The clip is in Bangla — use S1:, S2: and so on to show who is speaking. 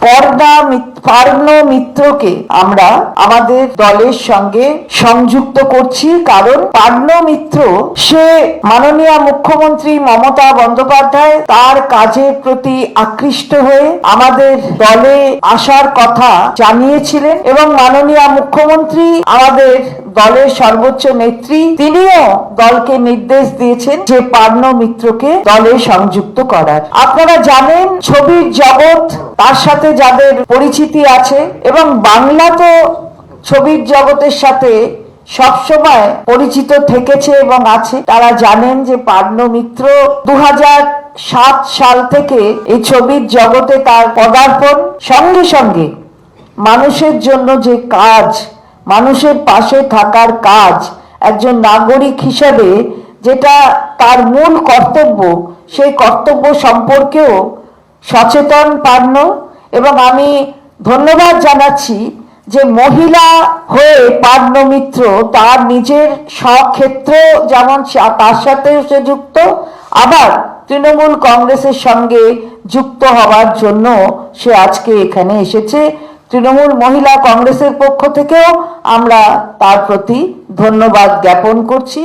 S1: পর্দা পার্ন মিত্রকে আমরা আমাদের দলের সঙ্গে সংযুক্ত করছি। কারণ পার্ন মিত্র, সে মাননীয় মুখ্যমন্ত্রী মমতা বন্দ্যোপাধ্যায় তার কাজের প্রতি আকৃষ্ট হয়ে আমাদের দলে আসার কথা জানিয়েছিলেন এবং মাননীয় মুখ্যমন্ত্রী আমাদের দলের সর্বোচ্চ নেত্রী, তিনিও দলকে নির্দেশ দিয়েছেন যে পার্ন মিত্রকে দলে সংযুক্ত করার। আপনারা জানেন, ছবির জগৎ তার সাথে যাদের পরিচিতি আছে এবং বাংলা তো ছবির জগতের সাথে সবসময় পরিচিত থেকেছে এবং আছে। তারা জানেন যে পার্ন মিত্র দু সাত সাল থেকে এই ছবির জগতে তার পদার্পণ সঙ্গে সঙ্গে মানুষের জন্য যে কাজ মানুষের পাশে থাকার কাজ একজন নাগরিক হিসেবে যেটা তার মূল কর্তব্য, সেই কর্তব্য সম্পর্কেও সচেতন পার্ন এবং আমি ধন্যবাদ জানাচ্ছি যে মহিলা হয়ে পার্ন মিত্র তার নিজের স্বক্ষেত্র যেমন তার সাথে সে যুক্ত, আবার তৃণমূল কংগ্রেসের সঙ্গে যুক্ত হওয়ার জন্য সে আজকে এখানে এসেছে। তৃণমূল মহিলা কংগ্রেসের পক্ষ থেকেও আমরা তার প্রতি ধন্যবাদ জ্ঞাপন করছি।